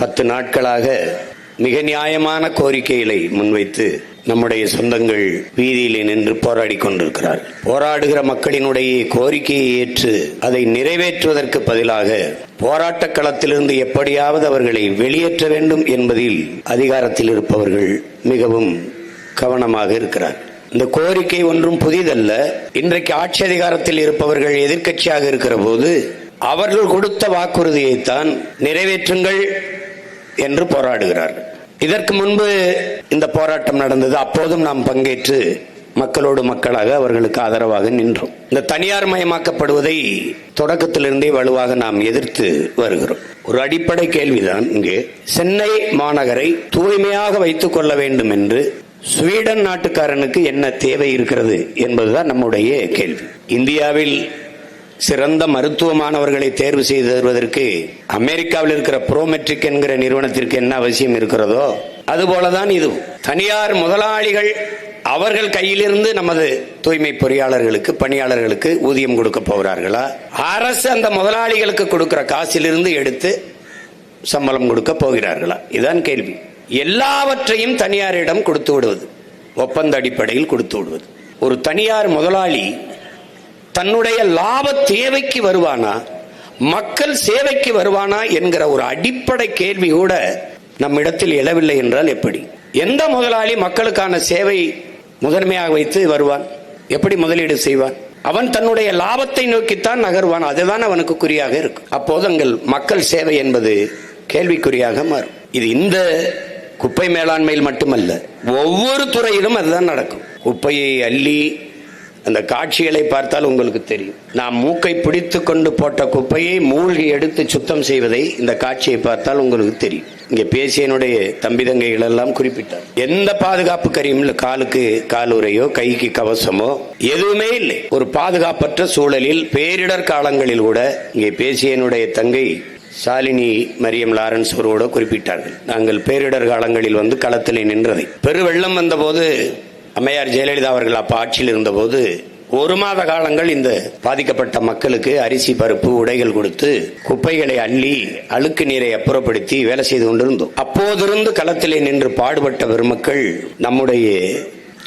பத்து நாட்களாக மிக நியாயமான கோரிக்கைகளை முன்வைத்து நம்முடைய சொந்தங்கள் வீதியிலே நின்று போராடி கொண்டிருக்கிறார் போராடுகிற மக்களினுடைய கோரிக்கையை ஏற்று அதை நிறைவேற்றுவதற்கு பதிலாக போராட்ட களத்திலிருந்து எப்படியாவது அவர்களை வெளியேற்ற வேண்டும் என்பதில் அதிகாரத்தில் இருப்பவர்கள் மிகவும் கவனமாக இருக்கிறார். இந்த கோரிக்கை ஒன்றும் புதிதல்ல. இன்றைக்கு ஆட்சி அதிகாரத்தில் இருப்பவர்கள் எதிர்க்கட்சியாக இருக்கிற போது அவர்கள் கொடுத்த வாக்குறுதியைத்தான் நிறைவேற்றுங்கள் என்று போராடுகிறார்கள் இதற்கு முன்பு இந்த போராட்டம் நடந்தது. அப்போதும் நாம் பங்கேற்று மக்களோடு மக்களாக அவர்களுக்கு ஆதரவாக நின்றோம். இந்த தனியார் மயமாக்கப்படுவதை தொடக்கத்திலிருந்தே வலுவாக நாம் எதிர்த்து வருகிறோம். ஒரு அடிப்படை கேள்விதான் இங்கே. சென்னை மாநகரை தூய்மையாக வைத்துக் கொள்ள வேண்டும் என்று ஸ்வீடன் நாட்டுக்காரனுக்கு என்ன தேவை இருக்கிறது என்பதுதான் நம்முடைய கேள்வி. இந்தியாவில் சிறந்த மருத்துவமானவர்களை தேர்வு செய்து தருவதற்கு அமெரிக்காவில் இருக்கிற புரோமெட்ரிக் என்கிற நிறுவனத்திற்கு என்ன அவசியம் இருக்கிறதோ அதுபோலதான் இது. தனியார் முதலாளிகள் அவர்கள் கையிலிருந்து நமது தூய்மை பொறியாளர்களுக்கு பணியாளர்களுக்கு ஊதியம் கொடுக்க போகிறார்களா? அரசு அந்த முதலாளிகளுக்கு கொடுக்கிற காசிலிருந்து எடுத்து சம்பளம் கொடுக்க போகிறார்களா? இதுதான் கேள்வி. எல்லாவற்றையும் தனியாரிடம் கொடுத்து விடுவது ஒப்பந்த அடிப்படையில் கொடுத்து விடுவது. ஒரு தனியார் முதலாளி தன்னுடைய லாப தேவைக்கு வருவானா? மக்கள் சேவைக்கு வருவானா? என்கிற ஒரு அடிப்படை கேள்வி கூட நம்மிடத்தில் எழவில்லை என்றால் எப்படி? எந்த முதலாளி மக்களுக்கான சேவை முதன்மையாக வைத்து வருவான்? எப்படி முதலீடு செய்வான்? அவன் தன்னுடைய லாபத்தை நோக்கித்தான் நகர்வான். அதுதான் அவனுக்கு குறியாக இருக்கும். அப்போது அங்கள் மக்கள் சேவை என்பது கேள்விக்குறியாக மாறும். இது இந்த குப்பை மேலாண்மையில் மட்டுமல்ல ஒவ்வொரு துறையிலும் அதுதான் நடக்கும். குப்பையை அள்ளி அந்த காட்சிகளை பார்த்தால் உங்களுக்கு தெரியும். நாம் மூக்கை பிடித்து கொண்டு போட்ட குப்பையை மூழ்கி எடுத்து சுத்தம் செய்வதை இந்த காட்சியை பார்த்தால் உங்களுக்கு தெரியும். இங்கே பேசியனுடைய தம்பி தங்கைகள் எல்லாம் குறிப்பிட்டார். எந்த பாதுகாப்பு கரியும் இல்லை. காலுக்கு காலுரையோ கைக்கு கவசமோ எதுவுமே இல்லை. ஒரு பாதுகாப்பற்ற சூழலில் பேரிடர் காலங்களில் கூட இங்கே பேசியனுடைய தங்கை சாலினி மரியம் லாரன்ஸ் அவரோட குறிப்பிட்டார்கள். நாங்கள் பேரிடர் காலங்களில் வந்து களத்தில் நின்றதை. பெருவெள்ளம் வந்தபோது அம்மையார் ஜெயலலிதா அவர்கள் அப்ப ஆட்சியில் இருந்தபோது ஒரு மாத காலங்கள் இந்த பாதிக்கப்பட்ட மக்களுக்கு அரிசி பருப்பு உடைகள் கொடுத்து குப்பைகளை அள்ளி அழுக்கு நீரை அப்புறப்படுத்தி வேலை செய்து கொண்டிருந்தோம். அப்போதிருந்து களத்திலே நின்று பாடுபட்ட பெருமக்கள் நம்முடைய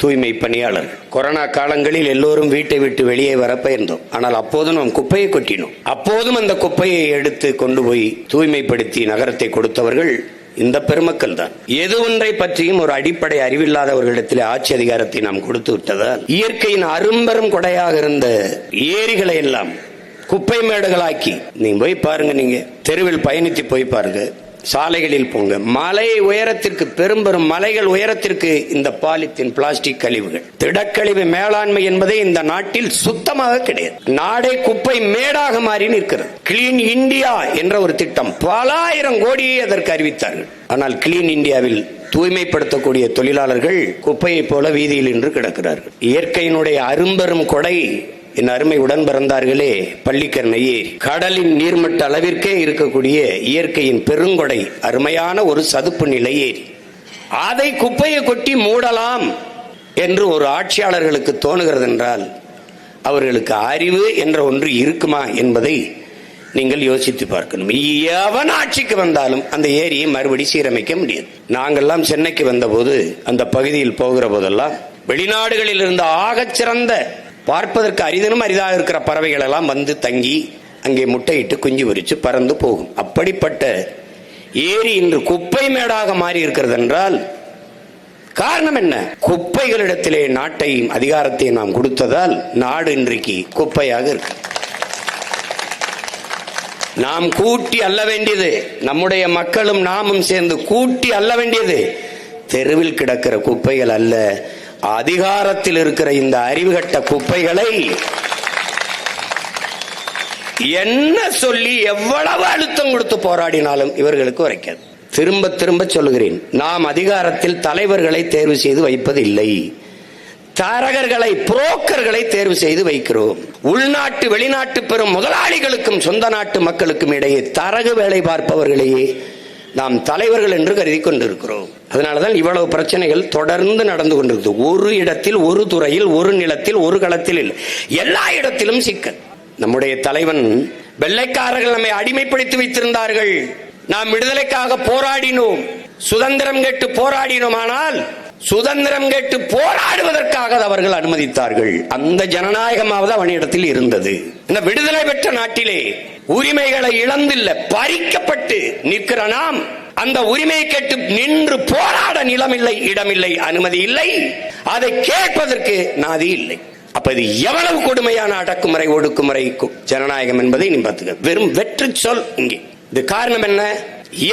தூய்மை பணியாளர். கொரோனா காலங்களில் எல்லோரும் வீட்டை விட்டு வெளியே வர பெயர்ந்தோம். ஆனால் அப்போதும் நாம் குப்பையை கொட்டினோம். அப்போதும் அந்த குப்பையை எடுத்து கொண்டு போய் தூய்மைப்படுத்தி நகரத்தை கொடுத்தவர்கள் இந்த பெருமக்கள் தான். எது ஒன்றை பற்றியும் ஒரு அடிப்படை அறிவில்லாதவர்களிடத்தில் ஆட்சி அதிகாரத்தை நாம் கொடுத்து விட்டதால் இயற்கையின் அரும்பெரும் கொடையாக இருந்த ஏரிகளை எல்லாம் குப்பை மேடுகளாக்கி நீங்க போய் பாருங்க நீங்க. தெருவில் பயணித்து போய் பாருங்க. சாலைகளில் போங்க. மலை உயரத்திற்கு பெரும் பெரும் மலைகள் உயரத்திற்கு இந்த பாலித்தீன் பிளாஸ்டிக் கழிவுகள். திடக்கழிவு மேலாண்மை என்பதே இந்த நாட்டில் சுத்தமாக கிடையாது. நாடே குப்பை மேடாக மாறி நிற்கிறது. கிளீன் இந்தியா என்ற ஒரு திட்டம் பல ஆயிரம் கோடியை அதற்கு அறிவித்தார்கள். ஆனால் கிளீன் இந்தியாவில் தூய்மைப்படுத்தக்கூடிய தொழிலாளர்கள் குப்பையைப் போல வீதியில் நின்று கிடக்கிறார்கள். இயற்கையினுடைய அரும்பெரும் கொடை என் அருமை உடன் பிறந்தார்களே பள்ளிக்கரணையே கடலின் நீர்மட்ட அளவிற்கே இருக்கக்கூடிய இயற்கையின் பெருங்கொடை அருமையான ஒரு சதுப்பு நிலை அதை குப்பையை கொட்டி மூடலாம் என்று ஒரு ஆட்சியாளர்களுக்கு தோணுகிறது என்றால் அவர்களுக்கு அறிவு என்ற ஒன்று இருக்குமா என்பதை நீங்கள் யோசித்து பார்க்கணும். எவன் ஆட்சிக்கு வந்தாலும் அந்த ஏரியை மறுபடி சீரமைக்க முடியாது. நாங்கள்லாம் சென்னைக்கு வந்தபோது அந்த பகுதியில் போகிற போதெல்லாம் வெளிநாடுகளில் இருந்த ஆகச் சிறந்த பார்ப்பதற்கு அரிதனும் அரிதாக இருக்கிற பறவைகள் எல்லாம் வந்து தங்கி அங்கே முட்டையிட்டு குஞ்சு பொரிச்சு பறந்து போகும். அப்படிப்பட்ட ஏரி இன்று குப்பை மேடாக மாறி இருக்கிறது என்றால் காரணம் என்ன? குப்பைகளிடத்திலே நாட்டையும் அதிகாரத்தையும் நாம் கொடுத்ததால் நாடு இன்றைக்கு குப்பையாக இருக்கு. நாம் கூட்டி அல்ல வேண்டியது. நம்முடைய மக்களும் நாமும் சேர்ந்து கூட்டி அல்ல வேண்டியது. தெருவில் கிடக்கிற குப்பைகள் அல்ல. அதிகாரத்தில் இருக்கிற இந்த அறிவுகட்ட குப்பைகளை என்ன சொல்லி எவ்வளவு அழுத்தம் கொடுத்து போராடினாலும் இவர்களுக்கு உரைக்காது. திரும்ப திரும்ப சொல்லுகிறேன். நாம் அதிகாரத்தில் தலைவர்களை தேர்வு செய்து வைப்பதில்லை. தரகர்களை புரோக்கர்களை தேர்வு செய்து வைக்கிறோம். உள்நாட்டு வெளிநாட்டு பெறும் முதலாளிகளுக்கும் சொந்த நாட்டு மக்களுக்கும் இடையே தரகு வேலை பார்ப்பவர்களையே நாம் தலைவர்கள் என்று கருதி கொண்டிருக்கிறோம். அதனாலதான் இவ்வளவு பிரச்சனைகள் தொடர்ந்து நடந்து கொண்டிருக்கு ஒரு இடத்தில் ஒரு துறையில் ஒரு நிலத்தில் ஒரு களத்தில் இல்லை. எல்லா இடத்திலும் சிக்கல். நம்முடைய தலைவன் வெள்ளைக்காரர்கள் நம்மை அடிமைப்படுத்தி வைத்திருந்தார்கள். நாம் விடுதலைக்காக போராடினோம். சுதந்திரம் கேட்டு போராடினோமானால் சுதந்திரம் கேட்டு போராடுவதற்காக அவர்கள் அனுமதித்தார்கள். அந்த ஜனநாயகமாவது அவனிடத்தில் இருந்தது. இந்த விடுதலை பெற்ற நாட்டிலே உரிமைகளை இழந்தில்ல பறிக்கப்பட்டு நிற்கிற நாம் அந்த உரிமையை கேட்டு நின்று போராட நிலமில்லை இடமில்லை அனுமதி இல்லை. அதை கேட்பதற்கு நாதி இல்லை. அப்ப இது எவ்வளவு கொடுமையான அடக்குமுறை ஒடுக்குமுறை ஜனநாயகம் என்பதை நீ பார்த்துக்க. வெறும் வெற்று சொல் இங்கே. இது காரணம் என்ன?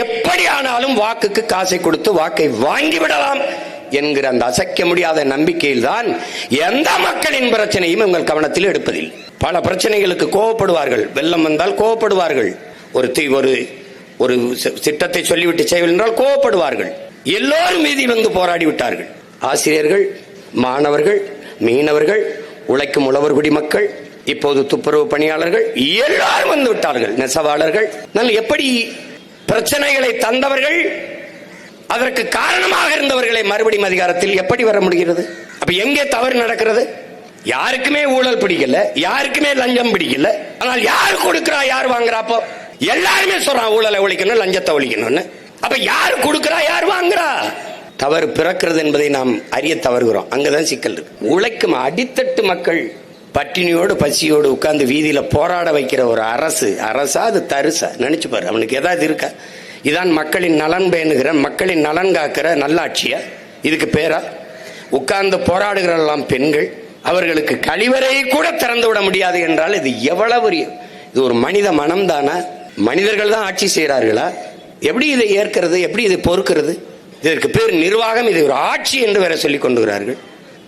எப்படி ஆனாலும் வாக்குக்கு காசை கொடுத்து வாக்கை வாங்கி விடலாம். என்கிற அந்த அசைக்க முடியாத நம்பிக்கையில் தான் எந்த மக்களின் பிரச்சனையும் உங்கள் கவனத்தில் எடுப்பதில்லை. பல பிரச்சனைகளுக்கு கோவப்படுவார்கள். வெள்ளம் வந்தால் கோவப்படுவார்கள். ஒரு தீ ஒரு ஒரு திட்டத்தை சொல்லிவிட்டு செய்யவில்லை என்றால் கோவப்படுவார்கள். எல்லோரும் மீதி வந்து போராடி விட்டார்கள் ஆசிரியர்கள் மாணவர்கள் மீனவர்கள் உழைக்கும் உழவர் குடிமக்கள் இப்போது துப்புரவு பணியாளர்கள் எல்லாரும் வந்து விட்டார்கள். நெசவாளர்கள். எப்படி பிரச்சனைகளை தந்தவர்கள் அதற்கு காரணமாக இருந்தவர்களை மறுபடியும் அதிகாரத்தில் எப்படி வர முடிகிறது? அப்ப எங்கே தவறு நடக்கிறது? யாருக்குமே ஊழல் பிடிக்கல யாருக்குமே லஞ்சம் பிடிக்கல. ஆனால் யார் கொடுக்கிறா யார் வாங்குறாப்போ எல்லாருமே சொல்றான் ஊழலை ஒழிக்கணும் லஞ்சத்தை ஒழிக்கணும்னு. அப்ப யார் கொடுக்கிறா யார் வாங்குறா? தவறு பிறக்கிறது என்பதை நாம் அறிய தவறுகிறோம். அங்கதான் சிக்கல் இருக்கு. உழைக்கும் அடித்தட்டு மக்கள் பட்டினியோடு பசியோடு உட்கார்ந்து வீதியில போராட வைக்கிற ஒரு அரசு அரசா அது தருசா? நினைச்சு பாரு அவனுக்கு ஏதாவது இருக்கா? இதான் மக்களின் நலன் பேணுகிற மக்களின் நலன் காக்கிற நல்லாட்சியா? இதுக்கு பேரா? உட்கார்ந்து போராடுகிறெல்லாம் பெண்கள் அவர்களுக்கு கழிவறையை கூட திறந்து விட முடியாது என்றால் இது எவ்வளவு இது ஒரு மனித மனம் தானா? மனிதர்கள் தான் ஆட்சி செய்கிறார்களா? எப்படி இதை ஏற்கிறது? எப்படி இதை பொறுக்கிறது? இதற்கு பேர் நிர்வாகம் இது ஒரு ஆட்சி என்று வேற சொல்லிக் கொண்டுகிறார்கள்.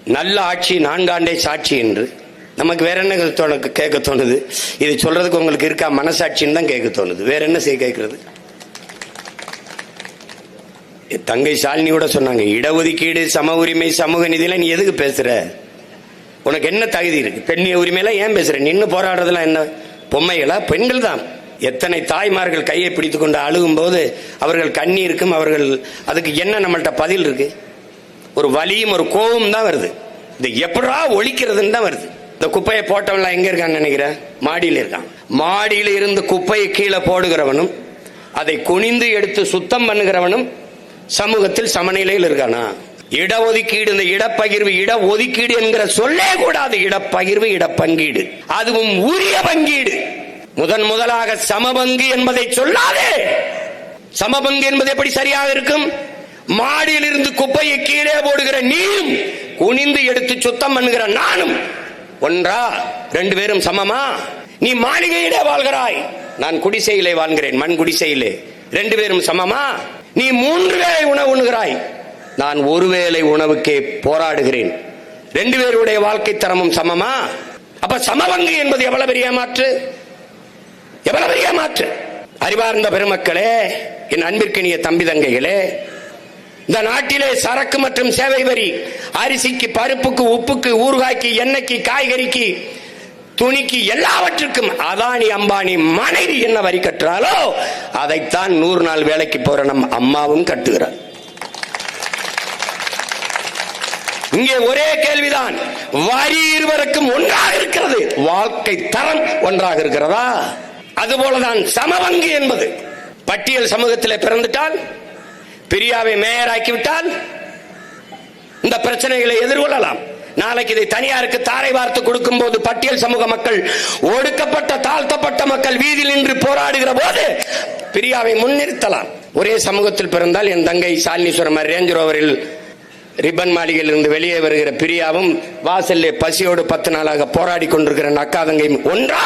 நல்ல ஆட்சி நான்காண்டே சாட்சி என்று. நமக்கு வேற என்ன தோணுக்கு கேட்க தோணுது? இதை சொல்றதுக்கு உங்களுக்கு இருக்கா மனசாட்சின்னு தான் கேட்க தோணுது. வேற என்ன செய்ய கேட்கறது? தங்கை ஷாலினி கூட சொன்னாங்க இடஒதுக்கீடு சம உரிமை சமூக நிதியெல்லாம் நீ எதுக்கு பேசுற? உனக்கு என்ன தகுதி இருக்கு? பெண்ணிய உரிமையெல்லாம் ஏன் பேசுற? நின்று போராடுறதுலாம் என்ன? பொம்மைகளா? பெண்கள் தான் எத்தனை தாய்மார்கள் கையை பிடித்து கொண்டு அழுகும் போது அவர்கள் கண்ணீருக்கும் அவர்கள் அதுக்கு என்ன நம்மள்கிட்ட பதில் இருக்கு? ஒரு வலியும் ஒரு கோபம் தான் வருது. இது எப்படா ஒழிக்கிறதுன்னு தான் வருது. இந்த குப்பையை போட்டவன்லாம் எங்க இருக்கான்னு நினைக்கிறேன் மாடியில் இருக்கான். மாடியில் இருந்து குப்பையை கீழே போடுகிறவனும் அதை குனிந்து எடுத்து சுத்தம் பண்ணுகிறவனும் சமூகத்தில் சமநிலையில் இருக்கானா? இடஒதுக்கீடு இந்த இடப்பகிர்வு இட ஒதுக்கீடு என்கிற சொல்லே கூடாது. இடப்பகிர்வு இடப்பங்கீடு. அதுவும் உரிய பங்கீடு. முதன் முதலாக சமபங்கு என்பதை சொல்லாதே. சமபங்கு என்பது எப்படி சரியாக இருக்கும்? மாடியில் இருந்து குப்பையை கீழே போடுகிற நீயும் குனிந்து எடுத்து சுத்தம் பண்ணுகிற நானும். ஒன்றா? ரெண்டு பேரும் சமமா? நீ மாளிகையிலே வாழ்கிறாய். நான் குடிசையிலே வாழ்கிறேன் மண் குடிசையிலே. ரெண்டு பேரும் சமமா? நீ மூன்று வேளை உணவு உண்ணுகிறாய். நான் ஒருவேளை உணவுக்கே போராடுகிறேன். ரெண்டு பேருடைய வாழ்க்கை தரமும் சமமா? அப்ப சமபங்கு என்பது எவ்வளவு பெரிய மாற்று? எவ்வளவு பெரிய மாற்று? அறிவார்ந்த பெருமக்களே என் அன்பிற்கினிய தம்பி தங்கைகளே இந்த நாட்டிலே சரக்கு மற்றும் சேவை வரி அரிசிக்கு பருப்புக்கு உப்புக்கு ஊறுகாய்க்கு எண்ணெய்க்கு காய்கறிக்கு துணிக்கு எல்லாவற்றுக்கும் அதானி அம்பானி மனைவி என்ன வரி கட்டுறாலோ அதைத்தான் நூறு நாள் வேலைக்கு போற நம் அம்மாவும் கட்டுகிறார் இங்கே ஒரே கேள்விதான் வரி இருவருக்கும் ஒன்றாக இருக்கிறது வாழ்க்கை தரம் ஒன்றாக இருக்கிறதா? அதுபோலதான் சமவங்கி என்பது. பட்டியல் சமூகத்தில் பிறந்துட்டால் பிரியாவை மேயராக்கிவிட்டால் இந்த பிரச்சனைகளை எதிர்கொள்ளலாம். நாளைக்கு இதை தனியாருக்கு தாரை வார்த்து கொடுக்கும் போது பட்டியல் சமூக மக்கள் ஒடுக்கப்பட்ட தாழ்த்தப்பட்ட மக்கள் வீதியில் நின்று போராடுகிற போது பிரியாவை முன்னிறுத்தலாம். ஒரே சமூகத்தில் பிறந்தால் என் தங்கை சாலினீஸ்வரம் ரேஞ்ச் ரோவரில் ரிப்பன் மாளிகையில் இருந்து வெளியே வருகிற பிரியாவும் வாசல்ல பசியோடு பத்து நாளாக போராடி கொண்டிருக்கிற நக்காதங்கையும் ஒன்றா?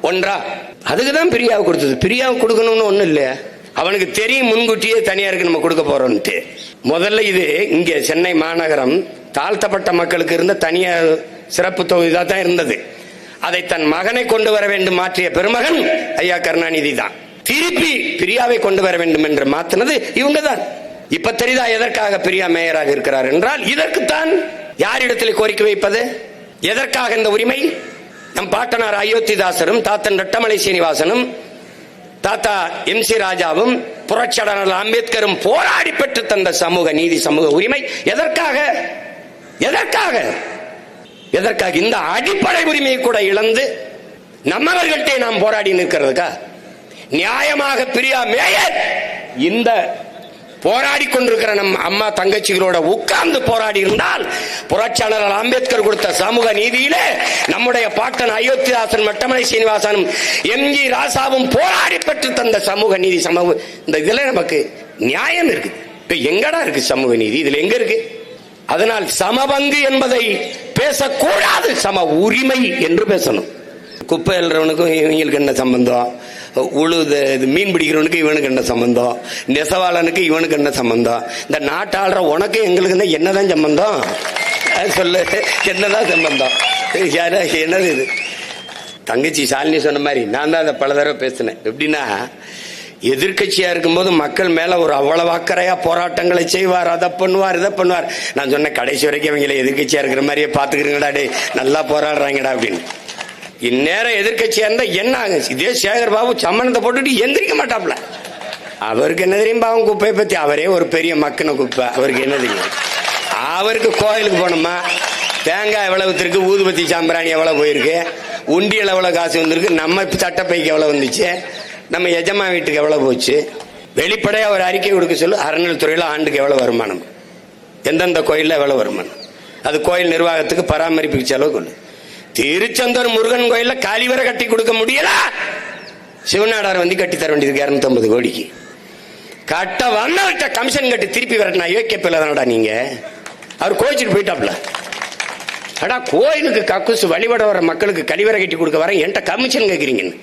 ஒன்றா? அதுக்கு தான் பிரியாவை கொடுத்தது. பிரியாவை கொடுக்கணும்னு ஒன்றும் இல்லையா. அவனுக்கு தெரியும் முன்கூட்டியே தனியாருக்கு நம்ம கொடுக்க போறோம்ட்டு முதல்ல இது இங்கே சென்னை மாநகரம் தாழ்த்தப்பட்ட மக்களுக்கு இருந்த தனியார் சிறப்பு தொகுதியாக தான் இருந்தது. அதை தன் மகனை கொண்டு வர வேண்டும் மாற்றிய பெருமகன் ஐயா கருணாநிதி தான். திருப்பி பிரியாவை கொண்டு வர வேண்டும் என்று மாத்தினது இவங்க தான். இப்ப தெரியுதா எதற்காக பிரியா மேயராக இருக்கிறார் என்றால் இதற்குத்தான் யாரிடத்தில் கோரிக்கை வைப்பது? எதற்காக இந்த உரிமை? நம் பாட்டனார் அயோத்திதாசரும் தாத்தன் ரட்டமலை சீனிவாசனும் தாத்தா எம் சி ராஜாவும் புரட்சியாளர் அம்பேத்கரும் போராடி பெற்று தந்த சமூக நீதி சமூக உரிமை எதற்காக எதற்காக? எதற்காக? இந்த அடிப்படை உரிமையை கூட இழந்து நம்மவர்கள்ட்டே நாம் போராடி நிற்கிறதுக்கா? நியாயமாக பிரியா மேயர் இந்த போராடி கொண்டிருக்கிற நம் அம்மா தங்கச்சிகளோட உட்கார்ந்து போராடி இருந்தால் புரட்சியாளர் அம்பேத்கர் கொடுத்த சமூக நீதியிலே நம்முடைய பாட்டன் அயோத்திதாசன் மட்டமலை சீனிவாசனும் எம் ஜி ராசாவும் போராடி பெற்று தந்த சமூக நீதி சமூக இந்த இதுல நமக்கு நியாயம் இருக்கு இப்ப எங்கடா இருக்கு சமூக நீதி? இதுல எங்க இருக்கு? அதனால் சமபங்கு என்பதை பேசக்கூடாது. சம உரிமை என்று பேசணும். குப்பை எழுறவனுக்கும் இவங்களுக்கு என்ன சம்பந்தம்? உழுது இது மீன் பிடிக்கிறவனுக்கு இவனுக்கு என்ன சம்பந்தம்? நெசவாளனுக்கு இவனுக்கு என்ன சம்பந்தம்? இந்த நாட்டாளுற உனக்கு எங்களுக்கு தான் என்னதான் சம்பந்தம்? சொல்லு. என்னதான் சம்பந்தம்? என்னது இது? தங்கச்சி சாலினி சொன்ன மாதிரி நான் தான் அதை பல தடவை பேசினேன். எப்படின்னா எதிர்கட்சியா இருக்கும்போது மக்கள் மேல ஒரு அவ்வளவு அக்கறையா போராட்டங்களை செய்வார் அதை பண்ணுவார் இதை பண்ணுவார். நான் சொன்னேன் கடைசி வரைக்கும் இவங்களை எதிர்கட்சியா இருக்கிற மாதிரியே பாத்துக்கிறீங்கடா டே நல்லா போராடுறாங்கடா அப்படின்னு. இந்நேரம் எதிர்கட்சியா இருந்தா என்ன ஆகும் இதே சேகர் பாபு சம்மணத்தை போட்டுட்டு எந்திரிக்க மாட்டாப்ல. அவருக்கு என்ன தெரியும் பாவம் குப்பையை பத்தி? அவரே ஒரு பெரிய மக்கின குப்பை. அவருக்கு என்ன தெரியும்? அவருக்கு கோயிலுக்கு போனோமா தேங்காய் எவ்வளவு வித்திருக்கு ஊதுபத்தி சாம்பிராணி எவ்வளவு போயிருக்கு? உண்டியல் எவ்வளவு காசு வந்திருக்கு? நம்ம சட்டப்பைக்கு எவ்வளவு வந்துச்சு? நம்ம எஜமா வீட்டுக்கு எவ்வளவு போச்சு? வெளிப்படையா ஒரு அறிக்கை கொடுக்க சொல்லு அறநிலைத்துறையில ஆண்டுக்கு எவ்வளவு வருமானம்? எந்தெந்த கோயில்ல எவ்வளவு வருமானம்? அது கோயில் நிர்வாகத்துக்கு பராமரிப்புக்கு செலவு கொள்ளு. திருச்செந்தூர் முருகன் கோயிலில் காலிவரை கட்டி கொடுக்க முடியல? சிவநாடார் வந்து கட்டி தர வேண்டியது இரநூத்தம்பது கோடிக்கு. கட்ட வந்தவர்கிட்ட கமிஷன் கட்டி திருப்பி வரட்டா யோக்கிய பிள்ளை தானடா நீங்க? அவர் கோச்சிட்டு போயிட்டாப்ல அடா கோயிலுக்கு கக்குசு வழிபட வர மக்களுக்கு கழிவறை கட்டி கொடுக்க வர என்கிட்ட கமிஷன் கேட்குறீங்கன்னு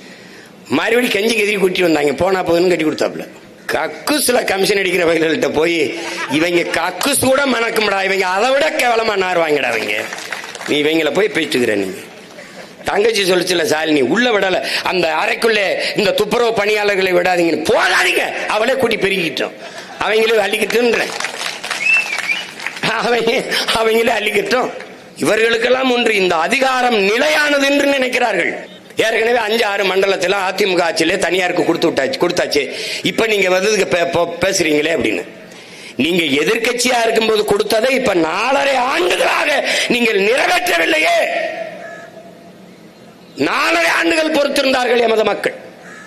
மறுபடி கஞ்சி கதிரி குட்டி வந்தாங்க. போனா போதுன்னு கட்டி கொடுத்தாப்புல. கக்குஸ்ல கமிஷன் அடிக்கிற வகைகள்கிட்ட போய் இவங்க கக்குஸ் கூட மணக்கும்டா இவங்க அதை விட கேவலமா நாருவாங்கடா இவங்க. நீ இவங்கள போய் பேச்சுக்கிற நீங்க தங்கச்சி சொல்லிச்சுல சாலினி உள்ள விடல. அந்த அறைக்குள்ளே இந்த துப்புரவு பணியாளர்களை விடாதீங்கன்னு. போகாதீங்க. அவளே கூட்டி பெருகிட்டோம் அவங்களே அள்ளிக்கிட்டுன்றேன் அவங்க அவங்களே அள்ளிக்கிட்டோம். இவர்களுக்கெல்லாம் ஒன்று இந்த அதிகாரம் நிலையானது என்று நினைக்கிறார்கள். ஏற்கனவே அஞ்சு ஆறு மண்டலத்தில் அதிமுக ஆட்சியிலே தனியாருக்கு கொடுத்து விட்டாச்சு கொடுத்தாச்சு. இப்போ நீங்கள் வந்ததுக்கு பே- பேசுறீங்களே அப்படின்னு. நீங்க எதிர்க்கட்சியா இருக்கும்போது கொடுத்ததை இப்ப நாலரை ஆண்டுகளாக நீங்கள் நிறைவேற்றவில்லையே. நாலரை ஆண்டுகள் பொறுத்திருந்தார்கள் எமது மக்கள்.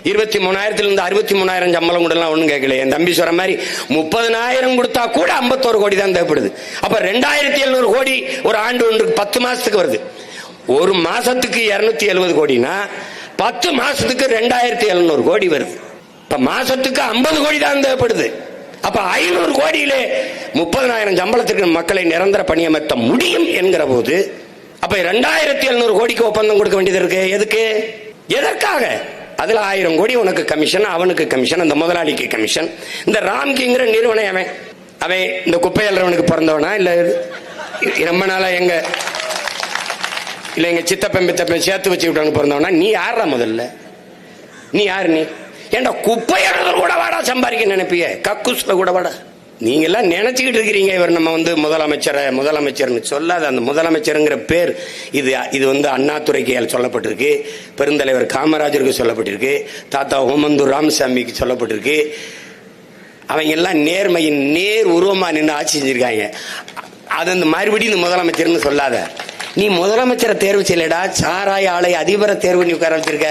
இருபத்தி மூணாயிரத்துல இருந்து அறுபத்தி மூணாயிரம் சம்பளம் கூடலாம் ஒன்றும் கேட்கல என் தம்பி சொல்ற மாதிரி முப்பதனாயிரம் கொடுத்தா கூட ஐம்பத்தோரு கோடி தான் தேவைப்படுது. அப்ப ரெண்டாயிரத்தி எழுநூறு கோடி ஒரு ஆண்டு ஒன்றுக்கு பத்து மாசத்துக்கு வருது. ஒரு மாசத்துக்கு இருநூத்தி எழுபது கோடினா பத்து மாசத்துக்கு ரெண்டாயிரத்தி எழுநூறு கோடி வருது. இப்ப மாசத்துக்கு ஐம்பது கோடி தான் தேவைப்படுது. அப்ப ஐநூறு கோடியிலே முப்பதனாயிரம் சம்பளத்திற்கு மக்களை நிரந்தர பணியமர்த்த முடியும் என்கிற போது அப்ப ரெண்டாயிரத்தி எழுநூறு கோடிக்கு ஒப்பந்தம் கொடுக்க வேண்டியது இருக்கு எதுக்கு? எதற்காக? அதுல ஆயிரம் கோடி உனக்கு கமிஷன் அவனுக்கு கமிஷன் அந்த முதலாளிக்கு கமிஷன் இந்த ராம்கிங்கிற நிறுவனம் அவன் அவன் இந்த குப்பையல்றவனுக்கு பிறந்தவனா இல்ல ரொம்ப நாளா எங்க இல்லை எங்கள் சித்தப்பன் பித்தப்பன் சேர்த்து வச்சு விட்டவனுக்கு பிறந்தவனா நீ யாரா முதல்ல? நீ யாரு நீ? ஏண்டா குப்பை அழுதல் கூட வாடா சம்பாதிக்க நினைப்பிய? கக்குஸ்ல கூட வாடா. நீங்கெல்லாம் நினைச்சுக்கிட்டு இருக்கிறீங்க இவர் நம்ம வந்து முதலமைச்சரை முதலமைச்சர்னு சொல்லாத அந்த முதலமைச்சருங்கிற பேர். இது இது வந்து அண்ணாதுரைக்கு சொல்லப்பட்டிருக்கு. பெருந்தலைவர் காமராஜருக்கு சொல்லப்பட்டிருக்கு. தாத்தா ஓமந்தூர் ராமசாமிக்கு சொல்லப்பட்டிருக்கு. அவங்க எல்லாம் நேர்மையின் நேர் உருவமா நின்று ஆட்சி செஞ்சிருக்காங்க. அது அந்த மறுபடியும் இந்த முதலமைச்சர்னு சொல்லாத. நீ முதலமைச்சரை தேர்வு செய்யலடா சாராய ஆலை அதிபரை தேர்வு பண்ணி உட்கார வச்சிருக்க.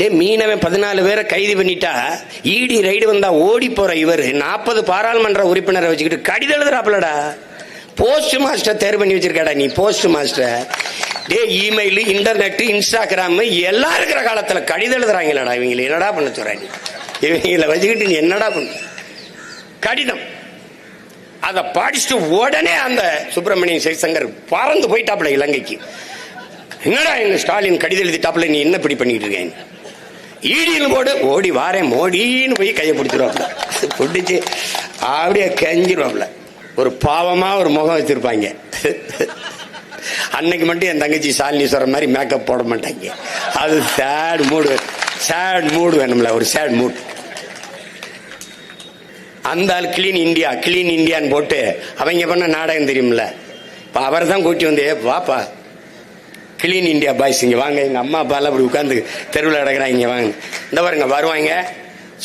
டே மீனவன் பதினாலு பேரை கைது பண்ணிட்டா ஈடி ரைடு வந்தா ஓடி போற இவர் நாற்பது பாராளுமன்ற உறுப்பினரை வச்சுக்கிட்டு கடிதம் எழுதுறாப்லடா போஸ்ட் மாஸ்டர் தேர்வு பண்ணி வச்சிருக்காடா நீ போஸ்ட் மாஸ்டர் டே இமெயில் இன்டர்நெட் இன்ஸ்டாகிராம் எல்லாம் இருக்கிற காலத்துல கடிதம் எழுதுறாங்களடா இவங்களை. என்னடா பண்ண சொல்றாங்க இவங்களை வச்சுக்கிட்டு நீ என்னடா பண்ண? கடிதம். அதை படிச்சுட்டு உடனே அந்த சுப்பிரமணியன் சிவசங்கர் பறந்து போயிட்டாப்ல இலங்கைக்கு. என்னடா எங்க ஸ்டாலின் கடிதம் எழுதிட்டாப்ல நீ என்ன இப்படி பண்ணிட்டு இருக்கேன் ஈடின்னு போடு ஓடி வாரேன் மோடின்னு போய் கையை பிடிச்சிருவாப்ல பிடிச்சி அப்படியே கெஞ்சிருவாப்ல ஒரு பாவமா ஒரு முகம் வச்சிருப்பாங்க. அன்னைக்கு மட்டும் என் தங்கச்சி சாலினி சொல்ற மாதிரி மேக்கப் போட மாட்டாங்க. அது சேட் மூடு சேட் மூடு வேணும்ல ஒரு சேட் மூட் அந்த ஆள் கிளீன் இந்தியா கிளீன் இந்தியான்னு போட்டு அவங்க பண்ண நாடகம் தெரியும்ல? இப்போ அவர் தான் கூட்டி வந்து "ஏ, வாப்பா. கிளீன் இந்தியா பாய்ஸ் இங்கே வாங்க. எங்கள் அம்மா அப்பாலாம் அப்படி உட்காந்து தெருவில் அடக்கிறாங்க இங்கே வாங்க. இந்த பாருங்க வருவாங்க.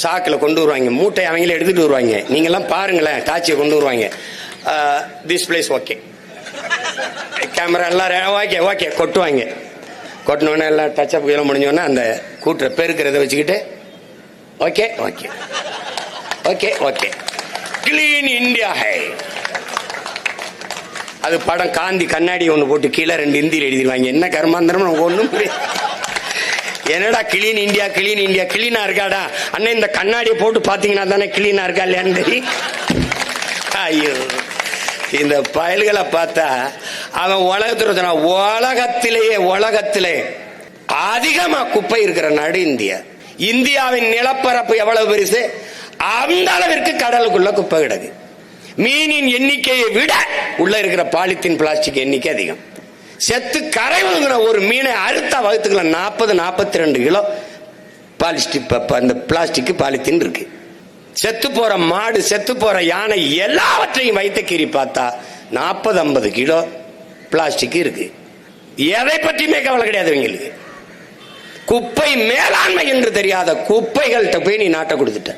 சாக்கில் கொண்டு வருவாங்க. மூட்டை அவங்களே எடுத்துகிட்டு வருவாங்க. நீங்கள்லாம் பாருங்களேன் காட்சியை கொண்டு வருவாங்க. திஸ் பிளேஸ் ஓகே கேமரா எல்லாம் ஓகே ஓகே கொட்டுவாங்க. கொட்டினோடனே எல்லாம் டச்சப் கீழே முடிஞ்சோடனே அந்த கூட்டுற பெருக்கிறத வச்சுக்கிட்டு okay okay okay okay clean India high அது படம் காந்தி கண்ணாடி ஒன்று போட்டு கீழே ரெண்டு இந்தியில் எழுதிடுவாங்க. என்ன கர்மாந்திரம் நமக்கு ஒன்றும் என்னடா கிளீன் இந்தியா கிளீன் இந்தியா கிளீனா இருக்காடா? அண்ணன் இந்த கண்ணாடியை போட்டு பார்த்தீங்கன்னா தானே கிளீனா இருக்கா இல்லையான்னு தெரியும் ஐயோ. இந்த பயல்களை பார்த்தா அவன் உலகத்தில் உலகத்திலேயே உலகத்திலே அதிகமாக குப்பை இருக்கிற நாடு இந்தியா. இந்தியாவின் நிலப்பரப்பு எவ்வளவு பெருசு? அந்த அளவிற்கு கடலுக்குள்ள குப்பை கிடக்கு. மீனின் எண்ணிக்கையை விட உள்ள இருக்கிற பாலித்தீன் பிளாஸ்டிக் எண்ணிக்கை அதிகம். செத்து கரை ஒரு மீனை அறுத்தா வகுத்துக்கலாம். நாற்பது நாற்பத்தி ரெண்டு கிலோ பாலிஸ்டிக் அந்த பிளாஸ்டிக் பாலித்தீன் இருக்கு. செத்து போற மாடு செத்து போற யானை எல்லாவற்றையும் வைத்த கீறி பார்த்தா நாற்பது ஐம்பது கிலோ பிளாஸ்டிக் இருக்கு. எதை பற்றியுமே கவலை கிடையாது இவங்களுக்கு. குப்பை மேலாண்மை என்று தெரியாத குப்பைகள்கிட்ட போய் நீ நாட்டை கொடுத்துட்ட.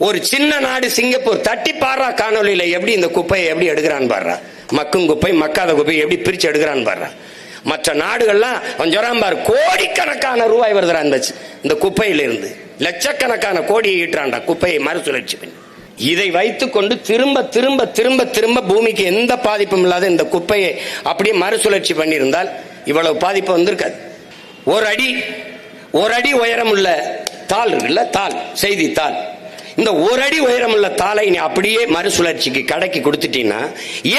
ஒரு சின்ன நாடு சிங்கப்பூர் தட்டி பாடுறா காணொலியில எப்படி இந்த குப்பையை எப்படி எடுக்கிறான்னு பாடுறா மக்கும் குப்பை மக்காத குப்பை எப்படி பிரிச்சு எடுக்கிறான்னு பாடுறா மற்ற நாடுகள்லாம் கொஞ்சம் பாரு கோடிக்கணக்கான ரூபாய் வருதுடா இந்த இந்த குப்பையில இருந்து லட்சக்கணக்கான கோடியை ஈட்டுறான்டா குப்பையை மறுசுழற்சி பண்ணி இதை வைத்துக்கொண்டு திரும்ப திரும்ப திரும்ப திரும்ப பூமிக்கு எந்த பாதிப்பும் இல்லாத இந்த குப்பையை அப்படியே மறுசுழற்சி பண்ணியிருந்தால் இவ்வளவு பாதிப்பு வந்திருக்காது. ஒரு அடி ஒரு அடி உயரம் உள்ள தாள் இருக்குல்ல தாள் செய்தி தாள். இந்த ஒரு அடி உயரம் உள்ள தாளை நீ அப்படியே மறுசுழற்சிக்கு கடைக்கு கொடுத்துட்டீங்கன்னா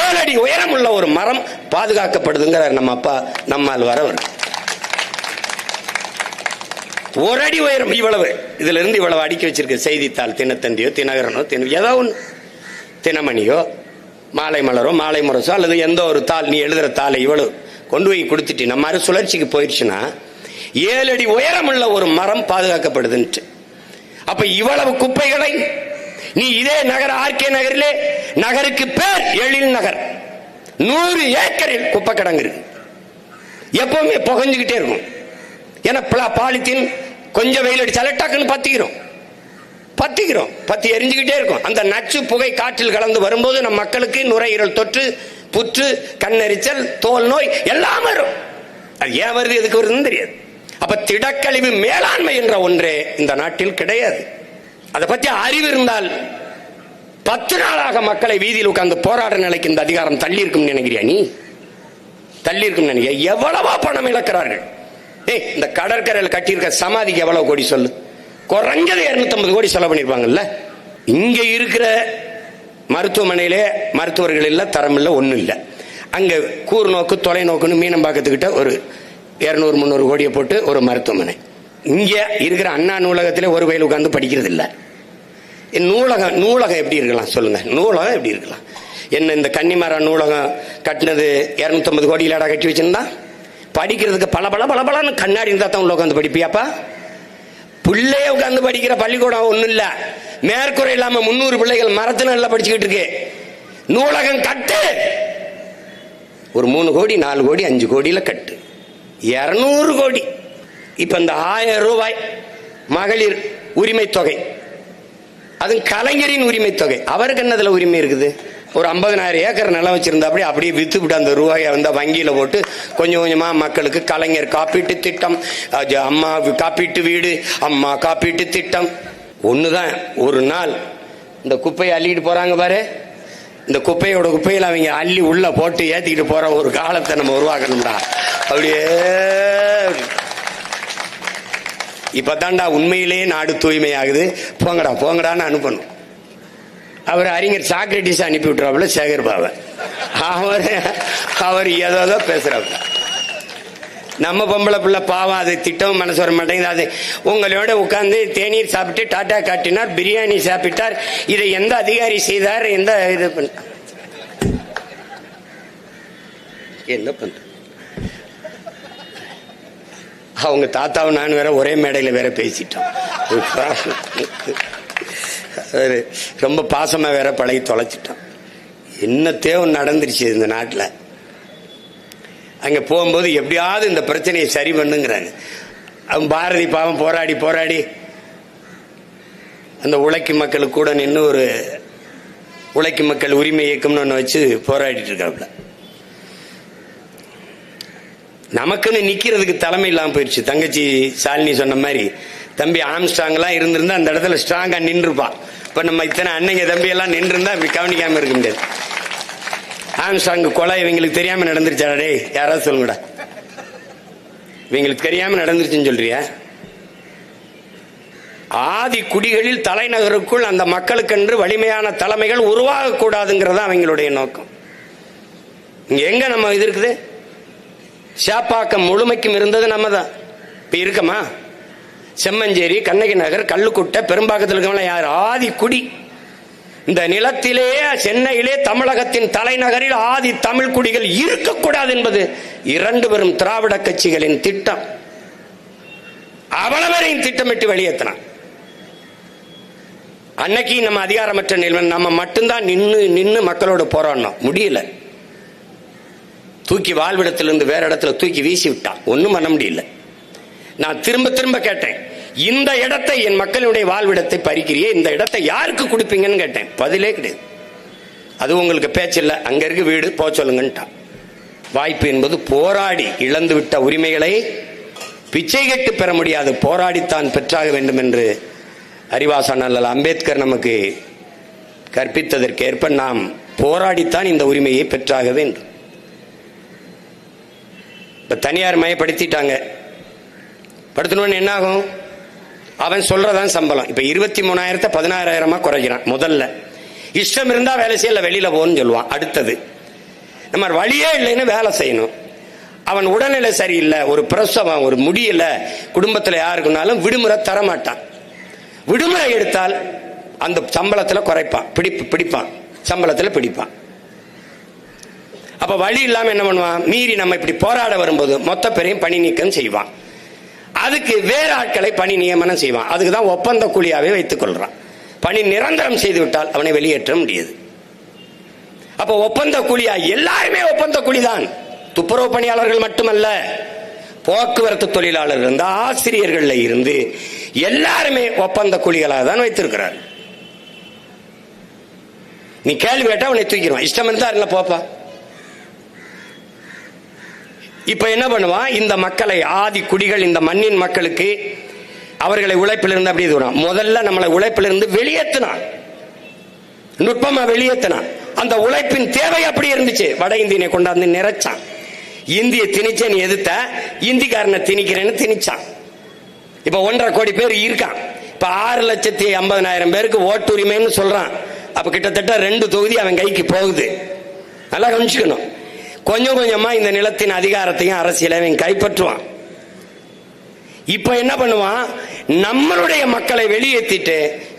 ஏழு அடி உயரம் உள்ள ஒரு மரம் பாதுகாக்கப்படுதுங்கிற நம்ம அப்பா நம்மால் வரவர் ஒரு அடி உயரம் இவ்வளவு. இதுல இருந்து இவ்வளவு அடுக்கி வச்சிருக்க செய்தித்தாள் தினத்தந்தியோ தினகரனோ தின ஏதோ ஒன்று தினமணியோ மாலை மலரோ மாலை முரசோ அல்லது எந்த ஒரு தாள் நீ எழுதுற தாளை இவ்வளவு கொண்டு போய் கொடுத்துட்டு மறுசுழற்சிக்கு மறு சுழற்சிக்கு போயிடுச்சுன்னா ஏழு அடி உயரமுள்ள ஒரு மரம் பாதுகாக்கப்படுதுன்ட்டு. அப்ப இவ்வளவு குப்பைகளை நீ இதே நகர் ஆர்கே நகரிலே நகருக்கு பேர் எழில் நகர். நூறு ஏக்கரில் குப்பை கிடங்கு இருக்கு. எப்பவுமே புகஞ்சுக்கிட்டே இருக்கும். ஏன்னா பாலித்தீன் கொஞ்சம் வெயில் அடிச்சாலே டக்குன்னு பத்திக்கிறோம். பத்திக்கிறோம். பத்தி எரிஞ்சுக்கிட்டே இருக்கும். அந்த நச்சு புகை காற்றில் கலந்து வரும்போது நம் மக்களுக்கு நுரையீரல் தொற்று புற்று கண்ணெரிச்சல் தோல் நோய் எல்லாம் வரும். அது ஏன் வருது எதுக்கு வருதுன்னு தெரியாது. அப்ப திடக்கழிவு மேலாண்மை என்ற ஒன்றே இந்த நாட்டில் கிடையாது. அதை பத்தி அறிவு இருந்தால் பத்து நாளாக மக்களை வீதியில் உட்கார்ந்து போராட நிலைக்கு இந்த அதிகாரம் தள்ளி இருக்கும் நினைக்கிறியா நீ? தள்ளி இருக்கும் நினைக்கிற எவ்வளவோ பணம் இழக்கிறார்கள். ஏய் இந்த கடற்கரையில் கட்டியிருக்க சமாதிக்கு எவ்வளவு கோடி சொல்லு. குறைஞ்சது 250 கோடி செலவு பண்ணிருப்பாங்கல்ல இங்க இருக்கிற மருத்துவமனையிலே மருத்துவர்கள் இல்லை தரம் ஒன்றும் இல்லை. அங்கே அங்க கூர்நோக்கு தொலைநோக்குன்னு மீனம்பாக்கத்துக்கிட்ட ஒரு இருநூறு முந்நூறு கோடியை போட்டு ஒரு மருத்துவமனை. இங்கே இருக்கிற அண்ணா நூலகத்தில் ஒரு வயல் உட்காந்து படிக்கிறது இல்லை நூலகம் நூலகம் எப்படி இருக்கலாம்? சொல்லுங்கள் நூலகம் எப்படி இருக்கலாம்? என்ன இந்த கன்னிமர நூலகம் கட்டினது இரநூத்தம்பது கோடியிலாடா கட்டி வச்சிருந்தா? படிக்கிறதுக்கு பல பல பல பலன்னு கண்ணாடி இருந்தால் தான் உள்ள உட்காந்து படிப்பியாப்பா? பிள்ளைய உட்காந்து படிக்கிற பள்ளிக்கூடம் ஒன்றும் இல்லை. மேற்கூரை இல்லாமல் முன்னூறு பிள்ளைகள் மரத்தில் நல்லா படிச்சுக்கிட்டு இருக்கு. நூலகம் கட்டு. ஒரு மூணு கோடி நாலு கோடி அஞ்சு கோடியில் கட்டு. இருநூறு கோடி. இப்ப இந்த ஆயிரம் ரூபாய் மகளிர் உரிமை தொகை. அது கலைஞரின் உரிமை தொகை. அவருக்கு என்னதுல உரிமை இருக்குது? ஒரு ஐம்பதனாயிரம் ஏக்கர் நிலம் வச்சிருந்தா அப்படியே அப்படியே வித்து விட்டு அந்த ரூபாயை வந்து வங்கியில போட்டு கொஞ்சம் கொஞ்சமா மக்களுக்கு கலைஞர் காப்பீட்டு திட்டம் அம்மா காப்பீட்டு வீடு அம்மா காப்பீட்டு திட்டம். ஒண்ணுதான். ஒரு நாள் இந்த குப்பையை அள்ளிட்டு போறாங்க பாரு. இந்த குப்பையோட குப்பையில அவங்க அள்ளி உள்ள போட்டு ஏத்திக்கிட்டு போற ஒரு காலத்தை நம்ம உருவாக்கணும்டா. அப்படியே. இப்பதான்டா உண்மையிலேயே நாடு தூய்மையாகுது. போங்கடா போங்கடான்னு அனுப்பணும். அவர் அறிஞர் சாக்ரட்டிஸ் அனுப்பி விட்டுறாப்புல சேகர் பாபா. அவர் அவர் ஏதோ ஏதோ பேசுறாப்புல. நம்ம பொம்பளை பிள்ளை பாவம் அது திட்டம் மனசு வர மாட்டேங்குது. அது உங்களோட உட்கார்ந்து தேநீர் சாப்பிட்டு டாட்டா காட்டினார் பிரியாணி சாப்பிட்டார். இதை எந்த அதிகாரி செய்தார்? எந்த இது பண்ண என்ன பண்ற அவங்க தாத்தாவும் நான் வேற ஒரே மேடையில் வேற பேசிட்டோம். ரொம்ப பாசமாக வேற பழகி தொலைச்சிட்டோம். என்ன தேவை நடந்துருச்சு இந்த நாட்டில். அங்கே போகும்போது எப்படியாவது இந்த பிரச்சனையை சரி பண்ணுங்கிறாங்க. அவன் பாரதி பாவம் போராடி போராடி. அந்த உழைக்கு மக்களுக்கு கூட நின்று ஒரு உழைக்கு மக்கள் உரிமை இயக்கம்னு ஒன்று வச்சு போராடிட்டு இருக்காப்புல. நமக்குன்னு நிற்கிறதுக்கு தலைமை இல்லாமல் போயிடுச்சு தங்கச்சி சாலினி சொன்ன மாதிரி தம்பி ஆம்ஸ்டாங்லாம் இருந்திருந்தா அந்த இடத்துல ஸ்ட்ராங்காக நின்றுருப்பான் இப்போ நம்ம இத்தனை அன்னைங்க தம்பியெல்லாம் நின்றுருந்தா இப்படி கவனிக்காமல் இருக்க முடியாது. ஆம்ஸ்டாங் கொலை இவங்களுக்கு தெரியாம நடந்துருச்சா டே யாராவது சொல்லுங்கடா. இவங்களுக்கு தெரியாம நடந்துருச்சுன்னு சொல்றியா? ஆதி குடிகளில் தலைநகருக்குள் அந்த மக்களுக்கென்று வலிமையான தலைமைகள் உருவாகக்கூடாதுங்கிறது அவங்களுடைய நோக்கம். இங்க எங்க நம்ம இது இருக்குது? சேப்பாக்கம் முழுமைக்கும் இருந்தது நம்ம தான் இப்ப இருக்கமா? செம்மஞ்சேரி கண்ணகி நகர் கல்லுக்குட்டை பெரும்பாக்கத்தில் இருக்கவங்கள யார்? ஆதி குடி. இந்த நிலத்திலே சென்னையிலே தமிழகத்தின் தலைநகரில் ஆதி தமிழ் குடிகள் இருக்கக்கூடாது என்பது இரண்டு பெரும் திராவிட கட்சிகளின் திட்டம். அவ்வளவரையும் திட்டமிட்டு வெளியேற்றினான். அன்னைக்கு நம்ம அதிகாரமற்ற நிலைமை நம்ம மட்டும்தான் நின்று நின்று மக்களோடு போராடணும் முடியல. தூக்கி வாழ்விடத்திலிருந்து வேற இடத்துல தூக்கி வீசி விட்டான். ஒன்றும் பண்ண முடியல. நான் திரும்ப திரும்ப கேட்டேன். இந்த இடத்தை என் மக்களுடைய வாழ்விடத்தை பறிக்கிறியே இந்த இடத்தை யாருக்கு கொடுப்பீங்கன்னு கேட்டேன். பதிலே கிடையாது. அது உங்களுக்கு பேச்சில்ல. அங்க இருக்கு வீடு போ சொல்லுங்கன்ட்டான். வாய்ப்பு என்பது போராடி இழந்து விட்ட உரிமைகளை பிச்சை கட்டு பெற முடியாது. போராடித்தான் பெற்றாக வேண்டும் என்று அறிவாசன் அம்பேத்கர் நமக்கு கற்பித்ததற்கேற்ப நாம் போராடித்தான் இந்த உரிமையை பெற்றாக வேண்டும். இப்ப தனியார் மயப்படுத்திட்டாங்க. படுத்தணும்னு என்னாகும்? அவன் சொல்றதான் சம்பளம். இப்ப இருபத்தி மூணாயிரத்தை பதினாறாயிரமா குறைக்கிறான் முதல்ல. இஷ்டம் இருந்தா வேலை செய்யல வெளியில போகணும்னு சொல்லுவான் அடுத்தது. நம்ம வழியே இல்லைன்னு வேலை செய்யணும். அவன் உடல்நிலை சரியில்லை ஒரு பிரசவம் ஒரு முடியல குடும்பத்தில் யாருக்குனாலும் விடுமுறை தர மாட்டான் விடுமுறை எடுத்தால் அந்த சம்பளத்தில் குறைப்பான் பிடிப்பு பிடிப்பான் சம்பளத்தில் பிடிப்பான். அப்போ வழி இல்லாமல் என்ன பண்ணுவான்? மீறி நம்ம இப்படி போராட வரும்போது மொத்த பேரையும் பணி நீக்கம் செய்வான். அதுக்கு வேற ஆட்களை பணி நியமனம் செய்வான். அதுக்கு தான் ஒப்பந்த கூலியாவே வைத்துக் கொள்றான். பணி நிரந்தரம் செய்து விட்டால் அவனை வெளியேற்ற முடியாது. அப்ப ஒப்பந்த கூலியா எல்லாருமே ஒப்பந்த கூலிதான் துப்புரவு பணியாளர்கள் மட்டுமல்ல போக்குவரத்து தொழிலாளர்கள் இருந்து ஆசிரியர்கள்ல இருந்து எல்லாருமே ஒப்பந்த கூலிகளாக தான் வைத்திருக்கிறார். நீ கேள்வி கேட்டா அவனை தூக்கிடுவான். இஷ்டம் இருந்தா இல்ல போப்பா. இப்ப என்ன பண்ணுவான்? இந்த மக்களை ஆதி குடிகள் இந்த மண்ணின் மக்களுக்கு அவர்களை உழைப்பிலிருந்து அப்படி தூரம் முதல்ல நம்மளை உழைப்பிலிருந்து வெளியேற்றினான் நுட்பமா வெளியேற்றினான் அந்த உழைப்பின் தேவை அப்படி இருந்துச்சு. வட இந்தியனை கொண்டாந்து நிறைச்சான். இந்திய திணிச்சேன்னு எதிர்த்த இந்திக்காரனை திணிக்கிறேன்னு திணிச்சான். இப்ப ஒன்றரை கோடி பேர் இருக்கான். இப்ப ஆறு லட்சத்தி ஐம்பதனாயிரம் பேருக்கு ஓட்டுரிமைன்னு சொல்றான். அப்ப கிட்டத்தட்ட ரெண்டு தொகுதி அவன் கைக்கு போகுது. நல்லா கவனிச்சுக்கணும். கொஞ்சம் கொஞ்சமா இந்த நிலத்தின் அதிகாரத்தையும் அரசியலையும் கைப்பற்றுவான். இப்ப என்ன பண்ணுவான்? நம்மளுடைய மக்களை வெளியேற்றிட்டு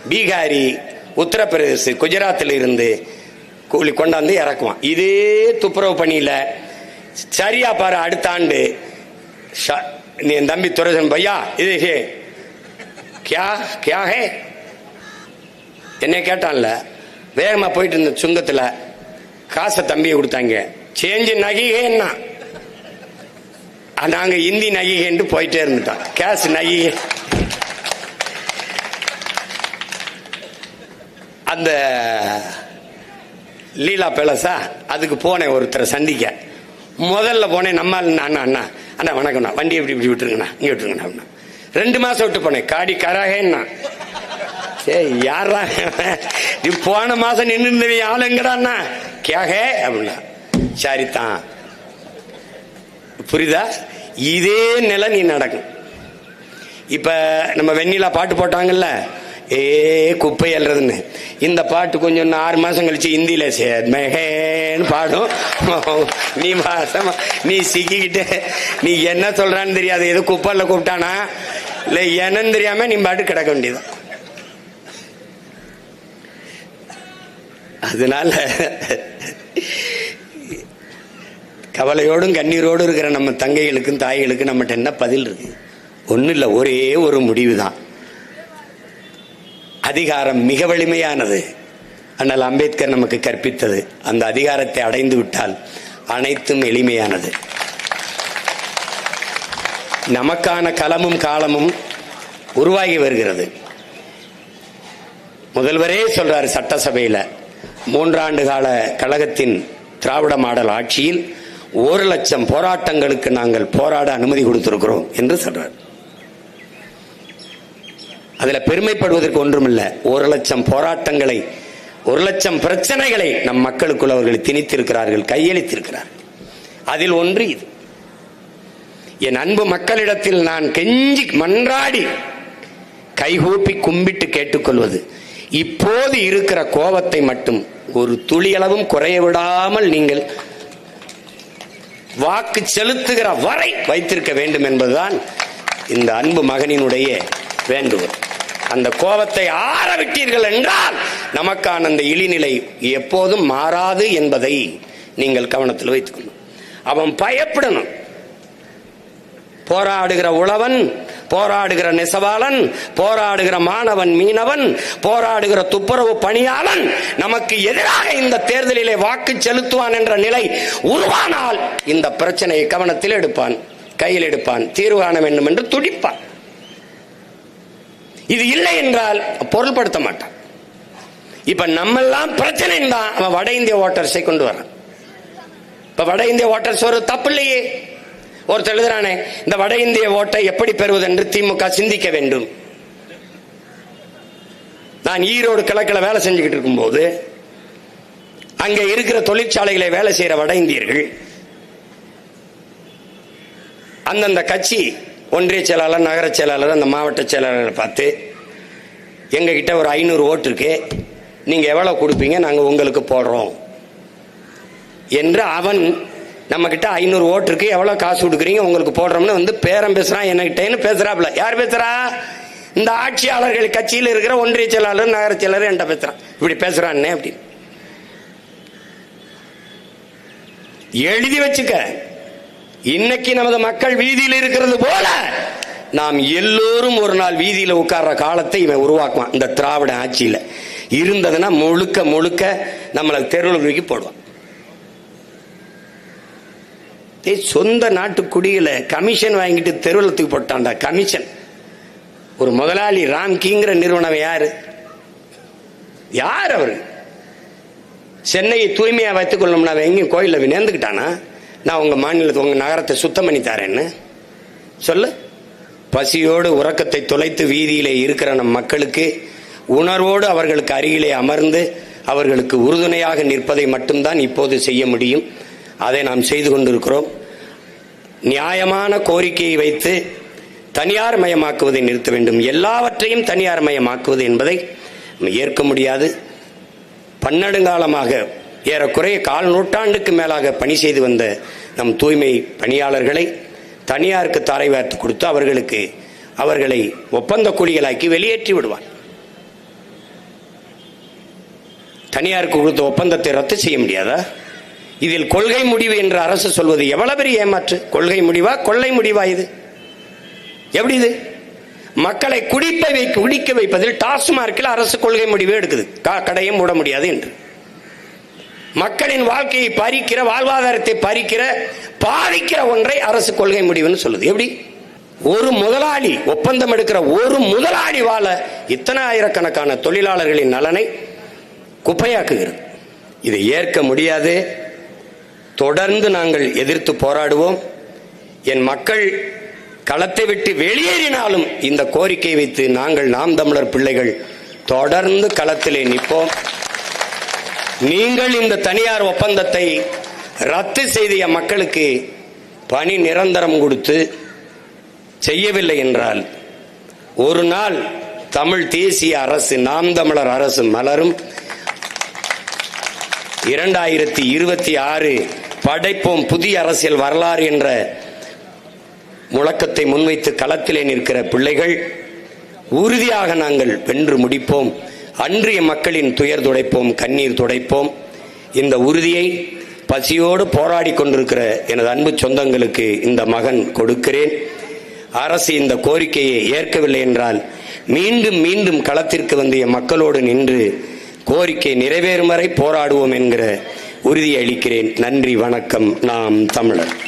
பீகாரி உத்தரப்பிரதேச குஜராத்தில் இருந்து கூலி கொண்டாந்து இறக்குவான். இதே துப்புரவு பணியில சரியா பாரு அடுத்த ஆண்டு ஷ- நீ என் தம்பி துரசன் பையா இது ஹே. கியா கியா ஹே? என்ன கேட்டான்ல வேகமா போயிட்டு இருந்த சுங்கத்துல காசை தம்பியை கொடுத்தாங்க. சேஞ்சு நகிகேன்னா நாங்க இந்தி நகிகேன்ட்டு போயிட்டே இருந்துட்டோம் கேஷ் நகிகே. அந்த லீலா பேலஸா அதுக்கு போனேன் ஒருத்தரை சந்திக்க. முதல்ல போனேன் நம்ம அண்ணா அண்ணா. அண்ணா வணக்கம்ண்ணா வண்டி இப்படி இப்படி விட்டுருங்கண்ணா. இங்கே விட்டுருங்கண்ணா அப்படின்னா ரெண்டு மாசம் விட்டு போனேன். காடி கராகேன்னா சரி யாரா நீ போன மாசம் நின்று இருந்தவன் ஆளுங்கடாண்ணா கேகே அப்படின்னா. சரிதான் புரியுதா? இதே நிலை நீ நடக்கும். இப்போ நம்ம வெண்ணிலா பாட்டு போட்டாங்கல்ல? ஏ குப்பை அல்றதுன்னு. இந்த பாட்டு கொஞ்சம் இன்னும் ஆறு மாதம் கழிச்சு ஹிந்தியில சேத்மகேன்னு பாடும். நீ மாசமா நீ சிக்கிக்கிட்டு நீ என்ன சொல்கிறான்னு தெரியாது. எது குப்பைல கூப்பிட்டானா? இல்லை என்னன்னு தெரியாமல் நீ பாட்டு கிடக்க வேண்டியதான் அதனால கவலையோடும் கண்ணீரோடும் இருக்கிற நம்ம தங்கைகளுக்கும் தாய்களுக்கும் நம்மகிட்ட என்ன பதில் இருக்கு? ஒன்றும் இல்லை ஒரே ஒரு முடிவு தான் அதிகாரம் மிக வலிமையானது. ஆனால் அம்பேத்கர் நமக்கு கற்பித்தது அந்த அதிகாரத்தை அடைந்து விட்டால் அனைத்தும் எளிமையானது. நமக்கான களமும் காலமும் உருவாகி வருகிறது. முதல்வரே சொல்றார் சட்டசபையில் மூன்றாண்டு கால கழகத்தின் திராவிட மாடல் ஆட்சியில் ஒரு லட்சம் போராட்டங்களுக்கு நாங்கள் போராட அனுமதி கொடுத்திருக்கிறோம் என்று சொல்றார். அதில் பெருமைப்படுவதற்கு ஒன்றுமில்லை. ஒரு லட்சம் போராட்டங்களை ஒரு லட்சம் பிரச்சனைகளை நம் மக்களுக்குள் அவர்கள் திணித்திருக்கிறார்கள் கையளித்திருக்கிறார்கள். அதில் ஒன்று இது. என் அன்பு மக்களிடத்தில் நான் கெஞ்சி மன்றாடி கைகூப்பி கும்பிட்டு கேட்டுக்கொள்வது இப்போது இருக்கிற கோபத்தை மட்டும் ஒரு துளியளவும் குறைய விடாமல் நீங்கள் வாக்கு செலுத்துகிற வரை வைத்திருக்க வேண்டும் என்பதுதான் இந்த அன்பு மகனினுடைய வேண்டுகோள். அந்த கோபத்தை ஆரவிட்டீர்கள் என்றால் நமக்கான அந்த இழிநிலை எப்போதும் மாறாது என்பதை நீங்கள் கவனத்தில் வைத்துக்கணும் அவன் பயப்படணும். போராடுகிற உழவன் போராடுகிற நெசவாளன் போராடுகிற மாணவன் மீனவன் போராடுகிற துப்புரவு பணியாளன் நமக்கு எதிராக இந்த தேர்தலிலே வாக்கு செலுத்துவான் என்ற நிலை உருவானால் இந்த பிரச்சனையை கவனத்தில் எடுப்பான் கையில் எடுப்பான் தீர்வு காண வேண்டும் என்று துடிப்பான். இது இல்லை என்றால் பொருள்படுத்த மாட்டான். இப்ப நம்மெல்லாம் பிரச்சனை தான் அவன் வட இந்திய ஓட்டர்ஸை கொண்டு வரான். இப்ப வட இந்திய ஓட்டர்ஸ் ஒரு தப்பு இல்லையே. ஒருத்தர் எழுதுறானே இந்த வட இந்திய ஓட்டை எப்படி பெறுவது என்று திமுக சிந்திக்க வேண்டும். நான் ஈரோடு கிழக்கில் வேலை செஞ்சுக்கிட்டு இருக்கும்போது அங்கே இருக்கிற தொழிற்சாலைகளை வேலை செய்கிற வட இந்தியர்கள் அந்தந்த கட்சி ஒன்றிய செயலாளர் நகர செயலாளர் அந்த மாவட்ட செயலாளரை பார்த்து எங்ககிட்ட ஒரு ஐநூறு ஓட்டு இருக்கு நீங்கள் எவ்வளோ கொடுப்பீங்க நாங்கள் உங்களுக்கு போடுறோம். என்று அவன் நம்ம கிட்ட ஐநூறு ஓட்டு இருக்கு எவ்வளவு காசு கொடுக்குறீங்க உங்களுக்கு போடுறோம்னு வந்து பேரம் பேசுறான் என்கிட்டன்னு பேசுறாப்ல யார் பேசுறா? இந்த ஆட்சியாளர்கள் கட்சியில் இருக்கிற ஒன்றிய செயலாளர் நகர செயலாளர் என்கிட்ட பேசுறான். இப்படி பேசுறான்னு அப்படி. எழுதி வச்சுக்க. இன்னைக்கு நமது மக்கள் வீதியில் இருக்கிறது போல நாம் எல்லோரும் ஒரு நாள் வீதியில் உட்கார்ற காலத்தை இவன் உருவாக்குவான் இந்த திராவிட ஆட்சியில். இருந்ததுன்னா முழுக்க முழுக்க நம்மளை தெருவில் தூக்கி போடுவான். சொந்த நாட்டு குடியில கமிஷன் வாங்கிட்டு தெருவில் தூக்கி போட்டான்டா கமிஷன் ஒரு முதலாளி ராம்கிங்கிற நிறுவனம் யாரு? யார் அவரு? சென்னையை தூய்மையா வைத்துக் கொள்ளணும்னா எங்கேயும் கோயிலில் நேர்ந்துக்கிட்டானா? நான் உங்க மாநிலத்தை உங்க நகரத்தை சுத்தம் பண்ணி தரேன்னு. சொல்லு. பசியோடு உறக்கத்தை தொலைத்து வீதியிலே இருக்கிற நம் மக்களுக்கு உணர்வோடு அவர்களுக்கு அருகிலே அமர்ந்து அவர்களுக்கு உறுதுணையாக நிற்பதை மட்டும்தான் இப்போது செய்ய முடியும். அதை நாம் செய்து கொண்டிருக்கிறோம். நியாயமான கோரிக்கையை வைத்து தனியார் மயமாக்குவதை நிறுத்த வேண்டும். எல்லாவற்றையும் தனியார் மயமாக்குவது என்பதை நம்ம ஏற்க முடியாது. பன்னெடுங்காலமாக ஏறக்குறைய கால் நூற்றாண்டுக்கு மேலாக பணி செய்து வந்த நம் தூய்மை பணியாளர்களை தனியாருக்கு தாரை வார்த்து கொடுத்து அவர்களுக்கு அவர்களை ஒப்பந்த கூலிகளாக்கி வெளியேற்றி விடுவார். தனியாருக்கு கொடுத்த ஒப்பந்தத்தை ரத்து செய்ய முடியாதா? இதில் கொள்கை முடிவு என்று அரசு சொல்வது எவ்வளவு பெரிய ஏமாற்று? கொள்கை முடிவா? கொள்ளை முடிவா இது? எப்படி இது? மக்களை குடிப்பை வை குடிக்க வைப்பதில் டாஸ்மார்க்கில் அரசு கொள்கை முடிவு எடுக்குது. கா- கடையும் மூட முடியாது என்று. மக்களின் வாழ்க்கையை பறிக்கிற வாழ்வாதாரத்தை பறிக்கிற பாதிக்கிற ஒன்றை அரசு கொள்கை முடிவுன்னு சொல்லுது. எப்படி? ஒரு முதலாளி ஒப்பந்தம் எடுக்கிற ஒரு முதலாளி வாழ இத்தனை ஆயிரக்கணக்கான தொழிலாளர்களின் நலனை குப்பையாக்குகிறது. இதை ஏற்க முடியாது. தொடர்ந்து நாங்கள் எதிர்த்து போராடுவோம். என் மக்கள் களத்தை விட்டு வெளியேறினாலும் இந்த கோரிக்கை வைத்து நாங்கள் நாம் தமிழர் பிள்ளைகள் தொடர்ந்து களத்திலே நிற்போம். நீங்கள் இந்த தனியார் ஒப்பந்தத்தை ரத்து செய்திய மக்களுக்கு பணி நிரந்தரம் கொடுத்து செய்யவில்லை என்றால் ஒரு நாள் தமிழ் தேசிய அரசு நாம் தமிழர் அரசு மலரும். இரண்டாயிரத்தி இருபத்தி ஆறு படைப்போம் புதிய அரசியல் வரலாறு என்ற முழக்கத்தை முன்வைத்து களத்திலே நிற்கிற பிள்ளைகள் உறுதியாக நாங்கள் வென்று முடிப்போம். அன்றைய மக்களின் துயர் துடைப்போம் கண்ணீர் துடைப்போம். இந்த உறுதியை பசியோடு போராடி கொண்டிருக்கிற எனது அன்பு சொந்தங்களுக்கு இந்த மகன் கொடுக்கிறேன். அரசு இந்த கோரிக்கையை ஏற்கவில்லை என்றால் மீண்டும் மீண்டும் களத்திற்கு வந்திய மக்களோடு நின்று கோரிக்கை நிறைவேறும் வரை போராடுவோம் என்கிற உறுதியளிக்கிறேன். நன்றி வணக்கம். நாம் தமிழர்.